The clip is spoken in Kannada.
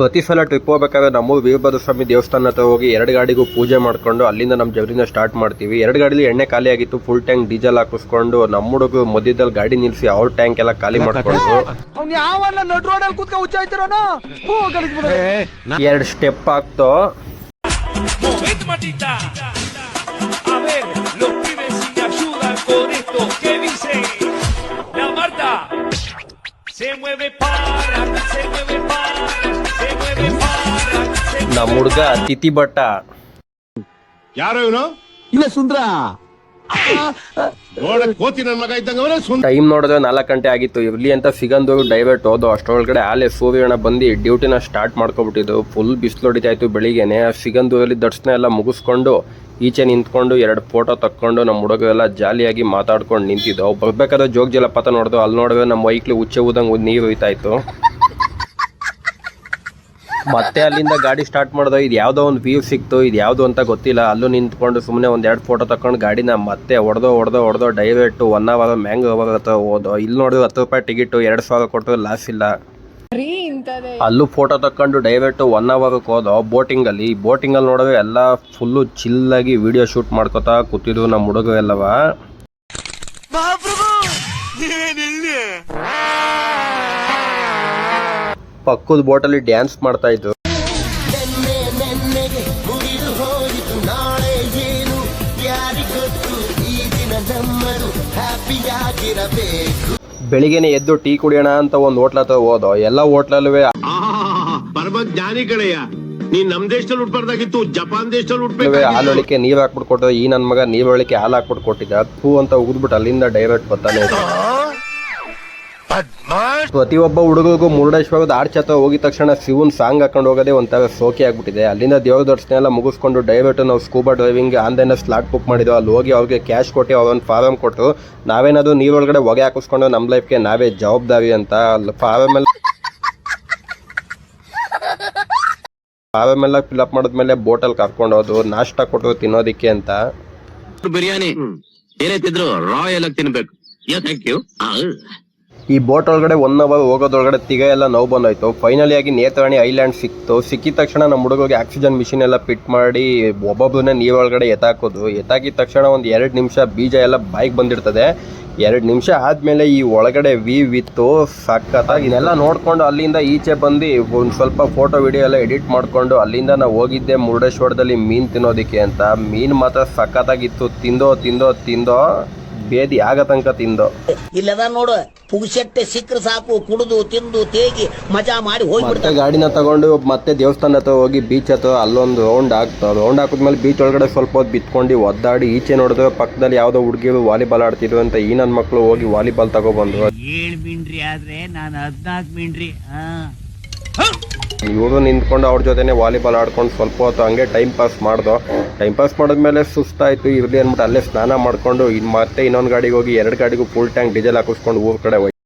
ಪ್ರತಿ ಸಲ ಟ್ರಿಪ್ ಹೋಗ್ಬೇಕಾದ್ರೆ ನಮ್ಮ ವೀರಭದ್ರ ಸ್ವಾಮಿ ದೇವಸ್ಥಾನ ಹತ್ರ ಹೋಗಿ ಎರಡು ಗಾಡಿಗೂ ಪೂಜೆ ಮಾಡ್ಕೊಂಡು ಅಲ್ಲಿಂದ ನಮ್ಮ ಜವರಿಂದ ಸ್ಟಾರ್ಟ್ ಮಾಡ್ತೀವಿ. ಎರಡು ಗಾಡಿಲಿ ಎಣ್ಣೆ ಖಾಲಿ ಆಗಿತ್ತು ಫುಲ್ ಟ್ಯಾಂಕ್ ಡೀಸೆಲ್ ಹಾಕಿಸ್ಕೊಂಡು ನಮ್ಮ ಹುಡುಗರು ಮಧ್ಯದಲ್ಲಿ ಗಾಡಿ ನಿಲ್ಲಿಸಿ ಅವ್ರ ಟ್ಯಾಂಕ್ ಎಲ್ಲ ಖಾಲಿ ಮಾಡ್ಕೊಂಡು. ಎರಡು step Marta. Se mueve para, se mueve para, ನಮ್ಮ ಹುಡುಗ ತಿಥಿ ಭಟ್ಟ. ಯಾರು ಇವನು? ಇಲ್ಲ ಸುಂದ್ರ. ನೋಡಕ್ ಕೋತಿ ನನ್ ಮಗ ಇದ್ದಂಗ ಅವನೇ ಸುಂದ ಟೈಮ್ ನೋಡಿದ್ರೆ ನಾಲ್ಕು ಗಂಟೆ ಆಗಿತ್ತು. ಇರ್ಲಿ ಅಂತ ಸಿಗಂದು ಡೈವರ್ಟ್ ಹೋದು. ಅಷ್ಟರೊಳಗಡೆ ಆಲೆ ಸೂರ್ಯಣ್ಣ ಬಂದು ಡ್ಯೂಟಿನ ಸ್ಟಾರ್ಟ್ ಮಾಡ್ಕೊಬಿಟ್ಟಿದ್ದು. ಫುಲ್ ಬಿಸಿಲು ಹೊಡಿತಾಯ್ತು ಬೆಳಿಗ್ಗೆನೆ. ಸಿಗಂದೂರಲ್ಲಿ ದರ್ಶನ ಎಲ್ಲ ಮುಗಿಸ್ಕೊಂಡು ಈಚೆ ನಿಂತ್ಕೊಂಡು ಎರಡು ಫೋಟೋ ತಕ್ಕೊಂಡು ನಮ್ಮ ಹುಡುಗರೆಲ್ಲ ಜಾಲಿಯಾಗಿ ಮಾತಾಡ್ಕೊಂಡು ನಿಂತಿದ್ದು. ಬರ್ಬೇಕಾದ್ರೆ ಜೋಗ ಜಲಪಾತ ನೋಡಿದ್ರು ಅಲ್ಲಿ ನೋಡಿದ್ರೆ ನಮ್ಮ ವೈಕ್ಲಿ ಉಚ್ಚೆ ಊದಂಗೆ ನೀರು ಹೋಯ್ತಾಯ್ತು. ಮತ್ತೆ ಅಲ್ಲಿಂದ ಗಾಡಿ ಸ್ಟಾರ್ಟ್ ಮಾಡ್ದೋ ಇದು ಯಾವುದೋ ಒಂದು ವ್ಯೂ ಸಿಕ್ತು ಇದು ಯಾವುದು ಅಂತ ಗೊತ್ತಿಲ್ಲ. ಅಲ್ಲೂ ನಿಂತ್ಕೊಂಡು ಸುಮ್ಮನೆ ಒಂದು ಎರಡು ಫೋಟೋ ತಕೊಂಡು ಗಾಡಿನ ಮತ್ತೆ ಹೊಡೆದೋ ಹೊಡೆದೋ ಹೊಡೆದೋ ಡೈರೆಕ್ಟ್ ಒನ್ ಅವರ್ ಮ್ಯಾಂಗ್ ಅವರ್ ಹತ್ರ ಹೋದೋ. ಇಲ್ಲಿ ನೋಡಿದ್ರು ಹತ್ತು ರೂಪಾಯಿ ಟಿಕೆಟ್ ಎರಡು ಸಾವಿರ ಕೊಟ್ಟು ಲಾಸ್ ಇಲ್ಲ. ಅಲ್ಲೂ ಫೋಟೋ ತಕೊಂಡು ಡೈರೆಕ್ಟ್ ಒನ್ ಅವರ್ಗೆ ಹೋದೋ ಬೋಟಿಂಗ್ ಅಲ್ಲಿ. ಬೋಟಿಂಗ್ ಅಲ್ಲಿ ನೋಡಿದ್ರೆ ಎಲ್ಲ ಫುಲ್ಲು ಚಿಲ್ಲಾಗಿ ವಿಡಿಯೋ ಶೂಟ್ ಮಾಡ್ಕೋತಾ ಕೂತಿದ್ರು ನಮ್ಮ ಹುಡುಗರು ಎಲ್ಲವ ಪಕ್ಕದ ಬೋಟಲ್ಲಿ ಡ್ಯಾನ್ಸ್ ಮಾಡ್ತಾ ಇದ್ರು. ಬೆಳಿಗ್ಗೆನೆ ಎದ್ದು ಟೀ ಕುಡಿಯೋಣ ಅಂತ ಒಂದು ಹೋಟ್ಲ ಹತ್ರ ಹೋದ ಎಲ್ಲ ಹೋಟ್ಲಲ್ಲೂ ಜ್ಞಾನಿ ಕಡೆಯ. ನೀನ್ ನಮ್ ದೇಶದಲ್ಲಿ ಹುಟ್ಬಾರ್ದಾಗಿತ್ತು ಜಪಾನ್ ದೇಶದಲ್ಲಿ ಉಟ್ಬೇಕು ಹಾಲೊಳಿಕೆ ನೀರ್ ಹಾಕ್ಬಿಟ್ಟು ಕೊಟ್ಟು ಈ ನನ್ ಮಗ ನೀರ್ ಒಳಿಕೆ ಹಾಲು ಹಾಕ್ಬಿಟ್ಟು ಕೊಟ್ಟಿದ್ದ. ಹೂ ಅಂತ ಉಗಿದ್ಬಿಟ್ಟು ಅಲ್ಲಿಂದ ಡೈರೆಕ್ಟ್ ಬರ್ತಾನೆ. ಪ್ರತಿಯೊಬ್ಬ ಹುಡುಗರಿಗೂ ಮುರುಡೇಶ್ವರದ ಆರ್ಚ್ ಹತ್ರ ಹೋಗಿದ ತಕ್ಷಣ ಶಿವನ್ ಸಾಂಗ್ ಹಾಕೊಂಡು ಹೋಗೋದೇ ಒಂಥರ ಸೋಕೆ ಆಗ್ಬಿಟ್ಟಿದೆ. ಅಲ್ಲಿಂದ ದೇವ್ರ ದರ್ಶನ ಎಲ್ಲ ಮುಗಿಸ್ಕೊಂಡು ಡೈರೆಕ್ಟ್ ನಾವು scuba driving online slot book ಮಾಡಿದ್ವಿ. ಅಲ್ಲಿ ಹೋಗಿ ಅವ್ರಿಗೆ ಕ್ಯಾಶ್ ಕೊಟ್ಟು ಅವ್ರೊಂದು ಫಾರಂ ಕೊಟ್ಟು ನಾವೇನಾದ್ರು ನೀರೊಳಗಡೆ ಹೊಗೆ ಹಾಕಿಸ್ಕೊಂಡು ನಮ್ಮ ಲೈಫ್ಗೆ ನಾವೇ ಜವಾಬ್ದಾರಿ ಅಂತ ಅಲ್ಲಿ ಫಾರಂ ಎಲ್ಲ ಫಾರಂ ಎಲ್ಲ ಫಿಲ್ಅಪ್ ಮಾಡಿದ್ಮೇಲೆ ಬೋಟಲ್ ಕರ್ಕೊಂಡು ಹೋದ್ರು. ನಾಷ್ಟ ಕೊಟ್ಟರು ತಿನ್ನೋದಿಕ್ಕೆ ಅಂತ. ಬಿರಿಯಾನಿ. ಏನೈತಿದ್ರು ರಾಯಲ್ ಆಗಿ ತಿನ್ಬೇಕು. ಯಾ ಥ್ಯಾಂಕ್ ಯು ಈ ಬೋಟ್ ಒಳಗಡೆ ಒನ್ ಅವರ್ ಹೋಗೋದೊಳಗಡೆ ತಿಗ ಎಲ್ಲ ನೋವು ಬಂದೋಯ್ತು. ಫೈನಲಿ ಆಗಿ ನೇತ್ರಾಣಿ ಐಲ್ಯಾಂಡ್ ಸಿಕ್ತು. ಸಿಕ್ಕಿದ ತಕ್ಷಣ ನಮ್ಮ ಹುಡುಗರಿಗೆ ಆಕ್ಸಿಜನ್ ಮಿಷಿನ್ ಎಲ್ಲ ಫಿಟ್ ಮಾಡಿ ಒಬ್ಬೊಬ್ಬರನ್ನೇ ಒಳಗಡೆ ಎತ್ತಾಕೋದು. ಎತ್ತಾಕಿದ ತಕ್ಷಣ ಒಂದು ಎರಡು ನಿಮಿಷ ಬೀಜ ಎಲ್ಲ ಬಾಯಿಗೆ ಬಂದಿರ್ತದೆ. ಎರಡು ನಿಮಿಷ ಆದಮೇಲೆ ಈ ಒಳಗಡೆ ವಿ ವಿತ್ತು. ಸಖತ್ತಾಗಿ ಇನ್ನೆಲ್ಲ ನೋಡ್ಕೊಂಡು ಅಲ್ಲಿಂದ ಈಚೆ ಬಂದು ಒಂದು ಸ್ವಲ್ಪ ಫೋಟೋ ವಿಡಿಯೋ ಎಲ್ಲ ಎಡಿಟ್ ಮಾಡಿಕೊಂಡು ಅಲ್ಲಿಂದ ನಾವು ಹೋಗಿದ್ದೆ ಮುರುಡೇಶ್ವರದಲ್ಲಿ ಮೀನು ತಿನ್ನೋದಕ್ಕೆ ಅಂತ. ಮೀನು ಮಾತ್ರ ಸಖತ್ತಾಗಿತ್ತು. ತಿಂದೋ ತಿಂದೋ ತಿಂದೋ. ಬೇದಿ ಆಗ ತನಕ ತಿಂದೋ. ಇಲ್ಲದ ನೋಡು ಪುಗ್ಸೆಟ್ಟೆ ಸಿಕ್ಕರೆ ಸಾಕು ಕುಡಿದು ತಿಂದು ತೇಗಿ ಮಜಾ ಮಾಡಿ ಮತ್ತೆ ಗಾಡಿನ ತಗೊಂಡು ಮತ್ತೆ ದೇವಸ್ಥಾನ ಹತ್ರ ಹೋಗಿ ಬೀಚ್ ಹತ್ರ ಅಲ್ಲೊಂದು ರೌಂಡ್ ಹಾಕ್ತಾರೆ ರೌಂಡ್ ಹಾಕಿದ್ಮೇಲೆ ಬೀಚ್ ಒಳಗಡೆ ಸ್ವಲ್ಪ ಹೊತ್ತು ಬಿತ್ಕೊಂಡು ಒದ್ದಾಡಿ ಈಚೆ ನೋಡಿದ್ರೆ ಪಕ್ಕದಲ್ಲಿ ಯಾವುದೋ ಹುಡುಗಿರು ವಾಲಿಬಾಲ್ ಆಡ್ತಿದ್ರು ಅಂತ ಈ ನನ್ನ ಮಕ್ಕಳು ಹೋಗಿ ವಾಲಿಬಾಲ್ ತಗೊಬಂದ್ರು ಏಳ್ ಮಿಂಡ್ರಿ ಆದ್ರೆ ನಾನು ಹದ್ನಾಲ್ಕು ಮಿಂಡ್ರಿ ಹಾ. ಇವರು ನಿಂತ್ಕೊಂಡು ಅವ್ರ ಜೊತೆನೆ ವಾಲಿಬಾಲ್ ಆಡ್ಕೊಂಡು ಸ್ವಲ್ಪ ಹೊತ್ತು ಹಂಗೆ ಟೈಮ್ ಪಾಸ್ ಮಾಡ್ದೋ. ಟೈಮ್ ಪಾಸ್ ಮಾಡಿದ್ಮೇಲೆ ಸುಸ್ತಾಯಿತು, ಇರ್ಲಿ ಅಂದ್ಬಿಟ್ಟು ಅಲ್ಲೇ ಸ್ನಾನ ಮಾಡ್ಕೊಂಡು ಇನ್ನು ಮತ್ತೆ ಇನ್ನೊಂದು ಗಾಡಿಗೆ ಹೋಗಿ ಎರಡು ಗಾಡಿಗೂ ಫುಲ್ ಟ್ಯಾಂಕ್ ಡೀಸೆಲ್ ಹಾಕಿಸ್ಕೊಂಡು ಊರ್ ಕಡೆ ಹೋಯ್ತು